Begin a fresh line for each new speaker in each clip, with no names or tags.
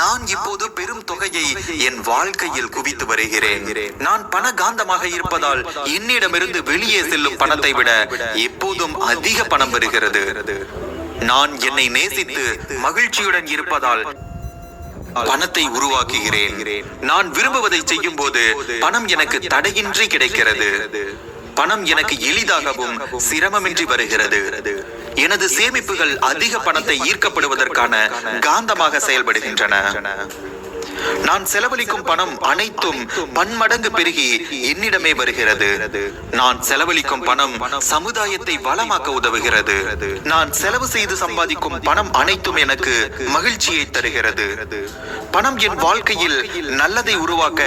நான் இப்போது பெரும் தொகையை என் வாழ்க்கையில் குவித்து வருகிறேன். நான் பண காந்தமாக இருப்பதால் என்னிடமிருந்து வெளியே செல்லும் பணத்தை விட எப்போதும் அதிக பணம் வருகிறது. நான் என்னை நேசித்து மகிழ்ச்சியுடன் இருப்பதால் பணத்தை உருவாக்குகிறேன். நான் விரும்புவதை செய்யும் போது பணம் எனக்கு தடையின்றி கிடைக்கிறது. பணம் எனக்கு எளிதாகவும் சிரமமின்றி வருகிறது. எனது சேமிப்புகள் அதிக பணத்தை ஈர்க்கப்படுவதற்கான காந்தமாக செயல்படுகின்றன. நான் செலவழிக்கும் பணம் அனைத்தும் பன்மடங்கு பெருகி என்னிடமே வருகிறது. நான் செலவழிக்கும் பணம் சமுதாயத்தை வளமாக்க உதவுகிறது. நான் செலவு செய்து சம்பாதிக்கும் பணம் அனைத்தும் எனக்கு மகிழ்ச்சியை தருகிறது. பணம் என் வாழ்க்கையில் நல்லதை உருவாக்க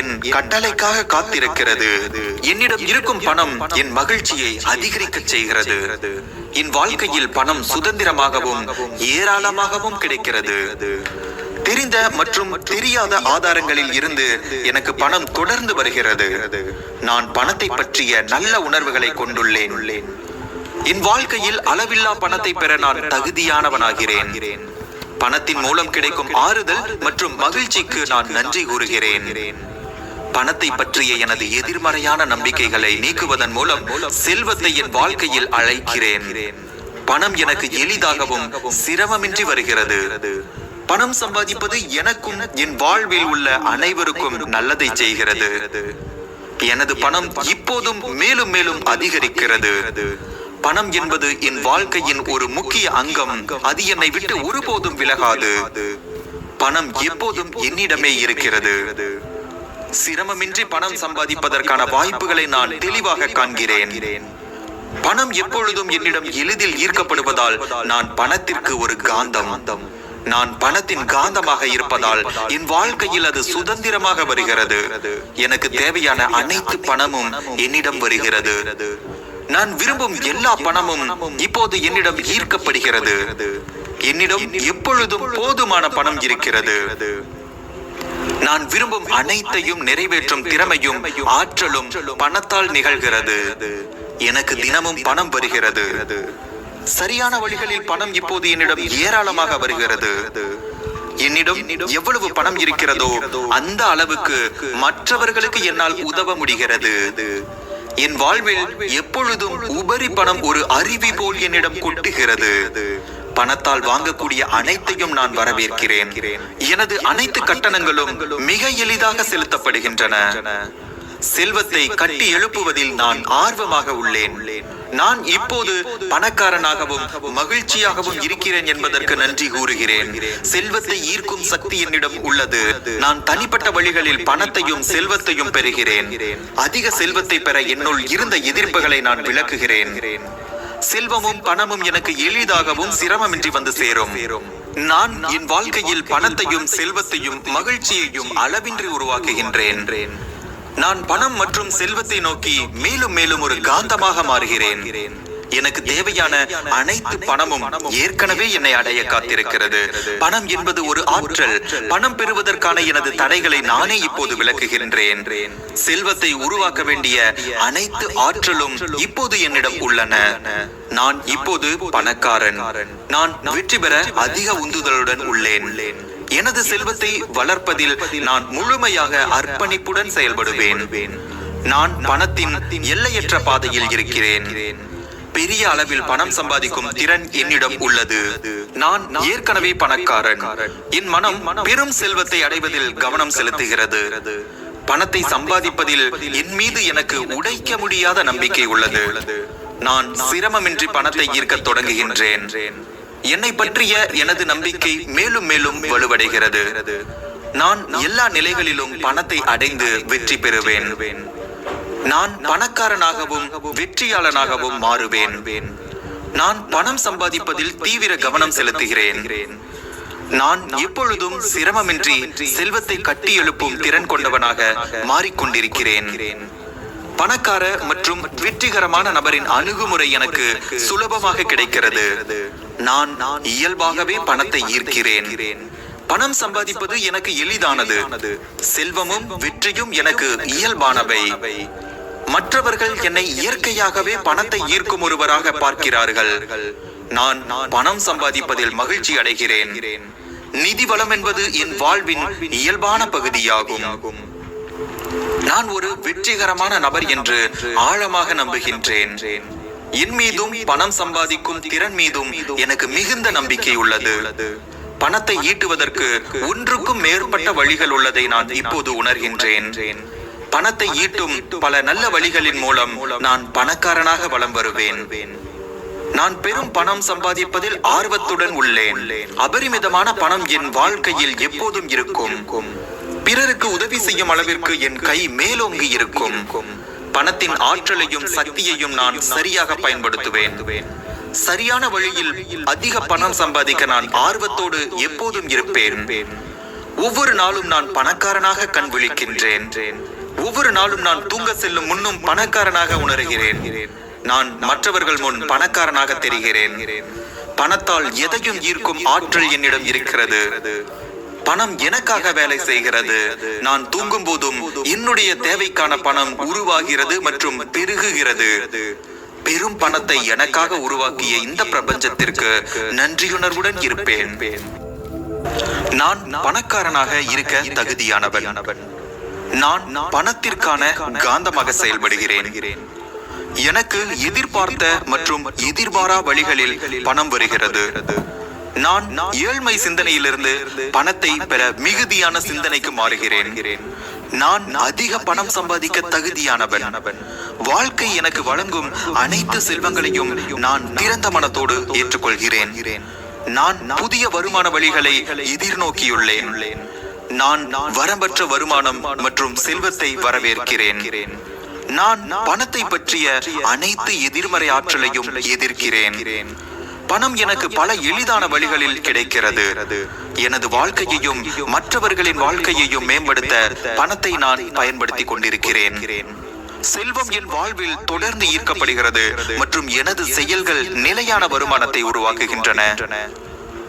என் கட்டளைக்காக காத்திருக்கிறது. என்னிடம் இருக்கும் பணம் என் மகிழ்ச்சியை அதிகரிக்க செய்கிறது. என் வாழ்க்கையில் பணம் சுதந்திரமாகவும் ஏராளமாகவும் கிடைக்கிறது. தெரிந்த மற்றும் தெரியாத ஆதாரங்களில் இருந்து எனக்கு பணம் தொடர்ந்து வருகிறது. நான் பணத்தை பற்றிய நல்ல உணர்வுகளை கொண்டுள்ளேன். என் வாழ்க்கையில் அளவில்லா பணத்தை பெற நான் தகுதியானவனாகிறேன். பணத்தின் மூலம் கிடைக்கும் ஆறுதல் மற்றும் மகிழ்ச்சிக்கு நான் நன்றி கூறுகிறேன். பணத்தை பற்றிய எனது எதிர்மறையான நம்பிக்கைகளை நீக்குவதன் மூலம் செல்வத்தை என் வாழ்க்கையில் அழைக்கிறேன். பணம் எனக்கு எளிதாகவும் சிரமமின்றி வருகிறது. பணம் சம்பாதிப்பது எனக்கும் என் வாழ்வில் உள்ள அனைவருக்கும் நல்லதை செய்கிறது. எனது பணம் இப்போதும் மேலும் மேலும் அதிகரிக்கிறது. பணம் என்பது என் வாழ்க்கையின் ஒரு முக்கிய அங்கம். அது என்னை விட்டு ஒருபோதும் விலகாது. பணம் எப்போதும் என்னிடமே இருக்கிறது. சிரமமின்றி பணம் சம்பாதிப்பதற்கான வாய்ப்புகளை நான் தெளிவாக காண்கிறேன். பணம் எப்பொழுதும் என்னிடம் எளிதில் ஈர்க்கப்படுவதால் நான் பணத்திற்கு ஒரு காந்தம். நான் பணத்தின் காந்தமாக இருப்பதால் என் வாழ்க்கையில் அது சுதந்திரமாக வருகிறது. எனக்கு தேவையான அனைத்து பணமும் என்னிடம் வருகிறது. நான் விரும்பும் எல்லா பணமும் இப்போது என்னிடம் ஈர்க்கப்படுகிறது. என்னிடம் எப்பொழுதும் போதுமான பணம் இருக்கிறது. நான் விரும்பும் அனைத்தையும் நிறைவேற்றும் திறமையும் ஆற்றலும் பணத்தால் நிகழ்கிறது. எனக்கு தினமும் பணம் வருகிறது. சரியான வழிகளில் பணம் இப்போது என்னிடம் ஏராளமாக வருகிறது. என்னிடம் எவ்வளவு பணம் இருக்கிறதோ அந்த அளவுக்கு மற்றவர்களுக்கு என்னால் உதவ முடிகிறது. என் வாழ்வில் எப்பொழுதும் உபரி பணம் ஒரு அருவி போல் என்னிடம் கொட்டுகிறது. பணத்தால் வாங்கக்கூடிய அனைத்தையும் நான் வரவேற்கிறேன். எனது அனைத்து கட்டணங்களும் மிக எளிதாக செலுத்தப்படுகின்றன. செல்வத்தை கட்டி எழுப்புவதில் நான் ஆர்வமாக உள்ளேன். நான் இப்போது பணக்காரனாகவும் மகிழ்ச்சியாகவும் இருக்கிறேன் என்பதற்கு நன்றி கூறுகிறேன். செல்வத்தை ஈர்க்கும் சக்தி என்னிடம் உள்ளது. நான் தனிப்பட்ட வழிகளில் பணத்தையும் செல்வத்தையும் பெறுகிறேன். அதிக செல்வத்தை பெற என்னுள் இருந்த எதிர்ப்புகளை நான் விளக்குகிறேன். செல்வமும் பணமும் எனக்கு எளிதாகவும் சிரமமின்றி வந்து சேரும். நான் என் வாழ்க்கையில் பணத்தையும் செல்வத்தையும் மகிழ்ச்சியையும் அளவின்றி உருவாக்குகின்றேன். நான் பணம் மற்றும் செல்வத்தை நோக்கி மேலும் மேலும் ஒரு காந்தமாக மாறுகிறேன். எனக்கு தேவையான அனைத்து பணமும் ஏற்கனவே என்னை அடைய காத்திருக்கிறது. பணம் என்பது ஒரு ஆற்றல். பணம் பெறுவதற்கான எனது தடைகளை நானே இப்போது விளக்குகின்றேன். செல்வத்தை உருவாக்க வேண்டிய அனைத்து ஆற்றலும் இப்போது என்னிடம் உள்ளன. நான் இப்போது பணக்காரன். நான் வெற்றி பெற அதிக உந்துதலுடன் உள்ளேன். எனது செல்வத்தை வளர்ப்பதில் நான் முழுமையாக அர்ப்பணிப்புடன் செயல்படுவேன். நான் பணத்தின் எல்லையற்ற பாதையில் இருக்கிறேன். பெரிய அளவில் பணம் சம்பாதிக்கும் திறன் என்னிடம் உள்ளது. நான் ஏற்கனவே பணக்காரன். என் மனம் பெரும் செல்வத்தை அடைவதில் கவனம் செலுத்துகிறது. பணத்தை சம்பாதிப்பதில் என் மீது எனக்கு உடைக்க முடியாத நம்பிக்கை உள்ளது. நான் சிரமமின்றி பணத்தை ஈர்க்கத் தொடங்குகின்றேன். என்னை பற்றிய எனது நம்பிக்கை மேலும் மேலும் வலுவடைகிறது. நான் எல்லா நிலைகளிலும் பணத்தை அடைந்து வெற்றி பெறுவேன். நான் பணக்காரனாகவும் வெற்றியாளனாகவும் மாறுவேன். நான் பணம் சம்பாதிப்பதில் தீவிர கவனம் செலுத்துகிறேன். நான் எப்பொழுதும் சிரமமின்றி செல்வத்தை கட்டி எழுப்பும் திறன் கொண்டவனாக மாறிக்கொண்டிருக்கிறேன். பணக்கார மற்றும் வெற்றிகரமான நபரின் அணுகுமுறை எனக்கு சுலபமாக கிடைக்கிறது. நான் இயல்பாகவே பணத்தை ஈர்க்கிறேன். பணம் சம்பாதிப்பது எனக்கு எளிதானது. செல்வமும் வெற்றியும் எனக்கு இயல்பானவை. மற்றவர்கள் என்னை இயற்கையாகவே பணத்தை ஈர்க்கும் ஒருவராக பார்க்கிறார்கள். நான் பணம் சம்பாதிப்பதில் மகிழ்ச்சி அடைகிறேன். நிதி வளம் என்பது என் வாழ்வின் இயல்பான பகுதியாகும். நான் ஒரு வெற்றிகரமான நபர் என்று ஆழமாக நம்புகின்றேன். என் மீதும் பணம் சம்பாதிக்கும் திறன் மீதும் எனக்கு மிகுந்த நம்பிக்கை உள்ளது. பணத்தை ஈட்டுவதற்கு ஒன்றுக்கும் மேற்பட்ட வழிகள் உள்ளதை நான் இப்போது உணர்கின்றேன். பணத்தை ஈட்டும் பல நல்ல வழிகளின் மூலம் நான் பணக்காரனாக வலம் வருவேன். நான் பெரும் பணம் சம்பாதிப்பதில் ஆர்வத்துடன் உள்ளேன். அபரிமிதமான பணம் என் வாழ்க்கையில் எப்போதும் இருக்கும். பிறருக்கு உதவி செய்யும் அளவிற்கு என் கை மேலோங்கி இருக்கும். பணத்தின் ஆற்றலையும் சக்தியையும் நான் சரியாக பயன்படுத்துவேன். சரியான வழியில் அதிக பணம் சம்பாதிக்க நான் ஆர்வத்தோடு எப்போதும் இருப்பேன். ஒவ்வொரு நாளும் நான் பணக்காரனாக கண் விழிக்கின்றேன். ஒவ்வொரு நாளும் நான் தூங்க செல்லும் முன்னும் பணக்காரனாக உணர்கிறேன். நான் மற்றவர்கள் முன் பணக்காரனாக தெரிகிறேன். பணத்தால் எதையும் ஈர்க்கும் ஆற்றல் என்னிடம் இருக்கிறது. பணம் எனக்காக வேலை செய்கிறது. நான் தூங்கும் போதும் என்னுடைய தேவைக்கான பணம் உருவாகிறது மற்றும் பெருகுகிறது. பெரும் பணத்தை எனக்காக உருவாக்கிய இந்த பிரபஞ்சத்திற்கு நன்றியுணர்வுடன் இருப்பேன். நான் பணக்காரனாக இருக்க தகுதியானவன். நான் பணத்திற்கான காந்தமாக செயல்படுகிறேன். எனக்கு எதிர்பார்த்த மற்றும் எதிர்பாரா வழிகளில் பணம் வருகிறது. நான் ஏழ்மை சிந்தனையிலிருந்து பணத்தை பெற மிகுதியான சிந்தனைக்கு மாறுகிறேன். நான் அதிக பணம் சம்பாதிக்க தகுதியானவன். வாழ்க்கை எனக்கு வழங்கும் அனைத்து செல்வங்களையும் நான் திறந்த மனத்தோடு ஏற்றுக்கொள்கிறேன். நான் புதிய வருமான வழிகளை எதிர்நோக்கியுள்ளேன். நான் வரம்பற்ற வருமானம் மற்றும் செல்வத்தை வரவேற்கிறேன். நான் பணத்தை பற்றிய அனைத்து எதிர்மறை ஆற்றலையும் எதிர்க்கிறேன். பணம் எனக்கு பல எளிதான வழிகளில் கிடைக்கிறது. எனது வாழ்க்கையையும் மற்றவர்களின் வாழ்க்கையையும் மேம்படுத்த பணத்தை நான் பயன்படுத்திக் கொண்டிருக்கிறேன். செல்வம் என் வாழ்வில் தொடர்ந்து ஈர்க்கப்படுகிறது மற்றும் எனது செயல்கள் நிலையான வருமானத்தை உருவாக்குகின்றன.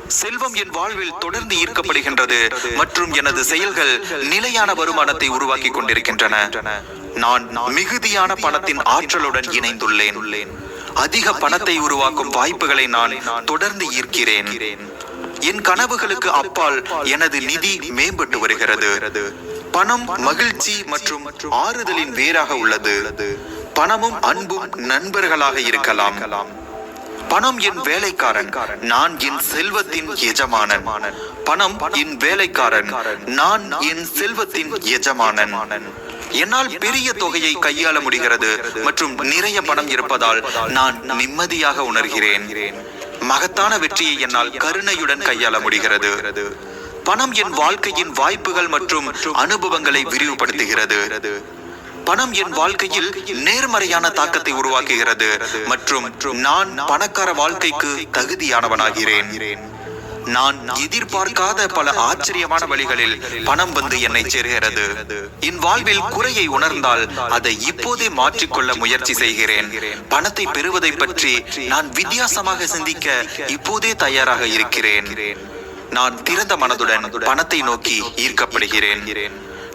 செல்வம் என் வாழ்வில் தொடர்ந்து ஈர்க்கப்படுகின்றது மற்றும் எனது செயல்கள் நிலையான வருமானத்தை உருவாக்கி கொண்டிருக்கின்றன. நான் மிகுதியான பணத்தின் ஆற்றலுடன் இணைந்துள்ளேன். அதிக பணத்தை உருவாக்கும் வாய்ப்புகளை நான் தொடர்ந்து ஈர்க்கிறேன். என் கனவுகளுக்கு அப்பால் எனது நிதி மேம்பட்டு வருகிறது. பணம் மகிழ்ச்சி மற்றும் ஆறுதலின் வேராக உள்ளது. பணமும் அன்பும் நண்பர்களாக இருக்கலாம். பணம் என் வேலைக்காரன் நான் என் செல்வத்தின் எஜமானன். பணம் என் வேலைக்காரன் நான் என் செல்வத்தின் எஜமானன். என்னால் பெரிய தொகையை கையாள முடிகிறது மற்றும் நிறைய பணம் இருப்பதால் நான் நிம்மதியாக உணர்கிறேன். மகத்தான வெற்றியை என்னால் கருணையுடன் கையாள முடிகிறது. பணம் என் வாழ்க்கையின் வாய்ப்புகள் மற்றும் அனுபவங்களை விரிவுபடுத்துகிறது. பணம் என் வாழ்க்கையில் நேர்மறையான தாக்கத்தை உருவாக்குகிறது. மற்றும் நான் பணக்கார வாழ்க்கைக்கு தகுதியானவனாகிறேன். நான் எதிர்பார்க்காத பல ஆச்சரியமான வழிகளில் பணம் வந்து என்னை சேர்கிறது. என் வாழ்வில் குறையை உணர்ந்தால் அதை இப்போதே மாற்றிக்கொள்ள முயற்சி செய்கிறேன். பணத்தை பெறுவதை பற்றி நான் வித்தியாசமாக சிந்திக்க இப்போதே தயாராக இருக்கிறேன். நான் திறந்த மனதுடன் பணத்தை நோக்கி ஈர்க்கப்படுகிறேன்.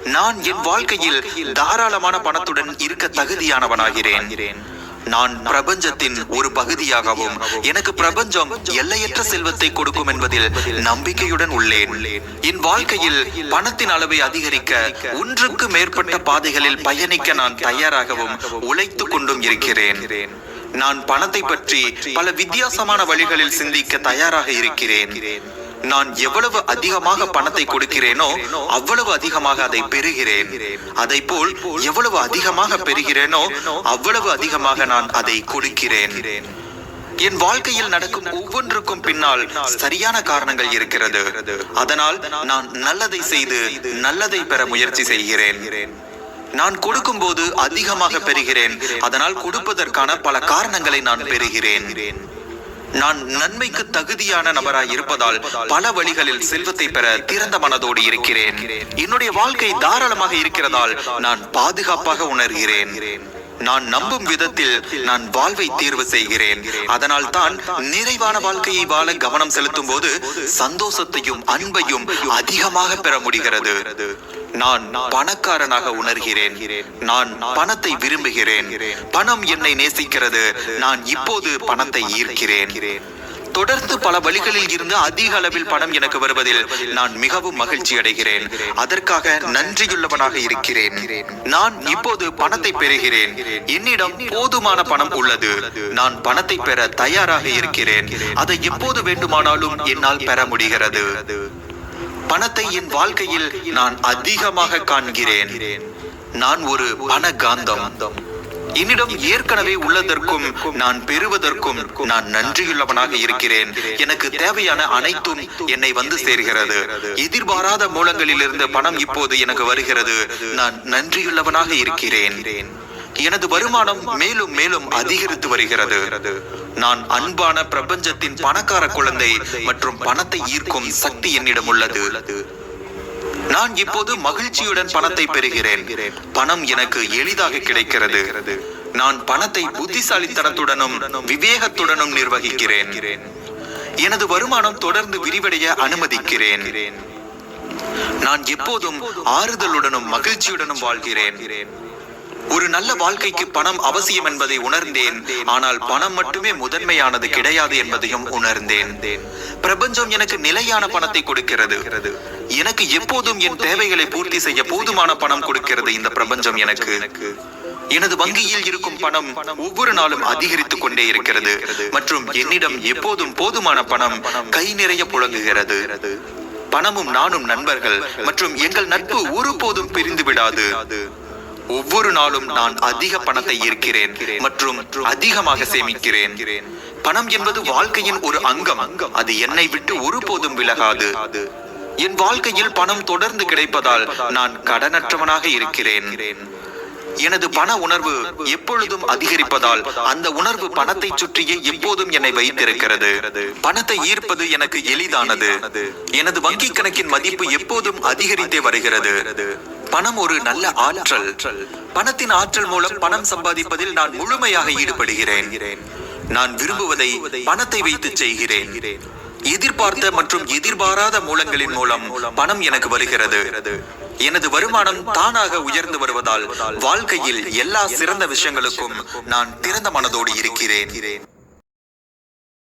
நான் என் வாழ்க்கையில் தாராளமான பணத்துடன் இருக்க தகுதியானவனாகிறேன். நான் பிரபஞ்சத்தின் ஒரு பகுதியாகவும் எனக்கு பிரபஞ்சம் எல்லையற்ற செல்வத்தை கொடுக்கும் என்பதில் நம்பிக்கையுடன் உள்ளேன். என் வாழ்க்கையில் பணத்தின் அளவை அதிகரிக்க ஒன்றுக்கு மேற்பட்ட பாதைகளில் பயணிக்க நான் தயாராகவும் உழைத்துக் கொண்டும் இருக்கிறேன். நான் பணத்தை பற்றி பல வித்தியாசமான வழிகளில் சிந்திக்க தயாராக இருக்கிறேன். நான் எவ்வளவு அதிகமாக பணத்தை கொடுக்கிறேனோ அவ்வளவு அதிகமாக அதை பெறுகிறேன். அதை போல் எவ்வளவு அதிகமாக பெறுகிறேனோ அவ்வளவு அதிகமாக நான் அதை கொடுக்கிறேன். என் வாழ்க்கையில் நடக்கும் ஒவ்வொன்றுக்கும் பின்னால் சரியான காரணங்கள் இருக்கிறது. அதனால் நான் நல்லதை செய்து நல்லதை பெற முயற்சி செய்கிறேன். நான் கொடுக்கும் போது அதிகமாக பெறுகிறேன். அதனால் கொடுப்பதற்கான பல காரணங்களை நான் பெறுகிறேன். நான் நன்மைக்கு தகுதியான நபராய் இருப்பதால் பல வழிகளில் செல்வத்தை பெற திறந்த மனதோடு இருக்கிறேன். என்னுடைய வாழ்க்கை தாராளமாக இருக்கிறதால் நான் பாதுகாப்பாக உணர்கிறேன். நான் நம்பும் விதத்தில் நான் வாழ்வை தேர்வு செய்கிறேன். அதனால் தான் நிறைவான வாழ்க்கையை வாழ கவனம் செலுத்தும் போது சந்தோஷத்தையும் அன்பையும் அதிகமாக பெற முடிகிறது. நான் பணக்காரனாக உணர்கிறேன். நான் பணத்தை விரும்புகிறேன். பணம் என்னை நேசிக்கிறது. நான் இப்போது பணத்தை ஈர்க்கிறேன். தொடர்ந்து பல வழிகளில் இருந்து அதிக அளவில் பணம் எனக்கு வருவதில் நான் மிகவும் மகிழ்ச்சி அடைகிறேன். அதற்காக நன்றியுள்ளவனாக இருக்கிறேன். நான் இப்போது பணத்தை பெறுகிறேன். என்னிடம் போதுமான பணம் உள்ளது. நான் பணத்தை பெற தயாராக இருக்கிறேன். அதை எப்போது வேண்டுமானாலும் என்னால் பெற முடிகிறது. பணத்தை என் வாழ்க்கையில் நான் அதிகமாக காண்கிறேன். நான் ஒரு பண காந்தம் என்னிடம் ஏற்கனவே உள்ளதற்கும் நான் பெறுவதற்கும் நான் நன்றியுள்ளவனாக இருக்கிறேன். எனக்கு தேவையான அனைத்தும் என்னை வந்து சேர்கிறது. எதிர்பாராத மூலங்களிலிருந்து பணம் இப்போது எனக்கு வருகிறது. நான் நன்றியுள்ளவனாக இருக்கிறேன். எனது வருமானம் மேலும் மேலும் அதிகரித்து வருகிறது. நான் அன்பான பிரபஞ்சத்தின் பணக்கார குழந்தை மற்றும் பணத்தை ஈர்க்கும் சக்தி என்னிடம் உள்ளது. நான் இப்போது மகிழ்ச்சியுடன் பணத்தை பெறுகிறேன். பணம் எனக்கு எளிதாக கிடைக்கிறது. நான் பணத்தை புத்திசாலித்தனத்துடனும் விவேகத்துடனும் நிர்வகிக்கிறேன். எனது வருமானம் தொடர்ந்து விரிவடைய அனுமதிக்கிறேன். நான் எப்போதும் ஆறுதலுடனும் மகிழ்ச்சியுடனும் வாழ்கிறேன். ஒரு நல்ல வாழ்க்கைக்கு பணம் அவசியம் என்பதை உணர்ந்தேன். ஆனால் பணம் மட்டுமே முதன்மையானது கிடையாது என்பதையும் உணர்ந்தேன். பிரபஞ்சம் எனக்கு நிலையான பணத்தை கொடுக்கிறது. எனக்கு எப்போதும் என் தேவைகளை பூர்த்தி செய்ய போதுமான பணம் கொடுக்கிறது இந்த பிரபஞ்சம் எனக்கு. எனது வங்கியில் இருக்கும் பணம் ஒவ்வொரு நாளும் அதிகரித்துக் கொண்டே இருக்கிறது. மற்றும் என்னிடம் எப்போதும் போதுமான பணம் கை நிறைய புழங்குகிறது. பணமும் நானும் நண்பர்கள் மற்றும் எங்கள் நட்பு ஒருபோதும் பிரிந்து விடாது. ஒவ்வொரு நாளும் நான் அதிக பணத்தை ஈர்க்கிறேன் மற்றும் அதிகமாக சேமிக்கிறேன். பணம் என்பது வாழ்க்கையின் ஒரு அங்கம். அது என்னை விட்டு ஒருபோதும் விலகாது. என் வாழ்க்கையில் பணம் தொடர்ந்து கிடைப்பதால் நான் கடனற்றவனாக இருக்கிறேன். எனது பண உணர்வு எப்பொழுதும் அதிகரிப்பதால் அந்த உணர்வு பணத்தை சுற்றியே எப்போதும் என்னை வைத்திருக்கிறது. பணத்தை ஈர்ப்பது எனக்கு எளிதானது. எனது வங்கி கணக்கின் மதிப்பு எப்போதும் அதிகரித்தே வருகிறது. பணம் ஒரு நல்ல ஆற்றல். பணத்தின் ஆற்றல் மூலம் பணம் சம்பாதிப்பதில் நான் முழுமையாக ஈடுபடுகிறேன். நான் விரும்புவதை பணத்தை வைத்து செய்கிறேன். எதிர்பார்த்த மற்றும் எதிர்பாராத மூலங்களின் மூலம் பணம் எனக்கு வருகிறது. எனது வருமானம் தானாக உயர்ந்து வருவதால் வாழ்க்கையில் எல்லா சிறந்த விஷயங்களுக்கும் நான் திறந்த மனதோடு இருக்கிறேன்.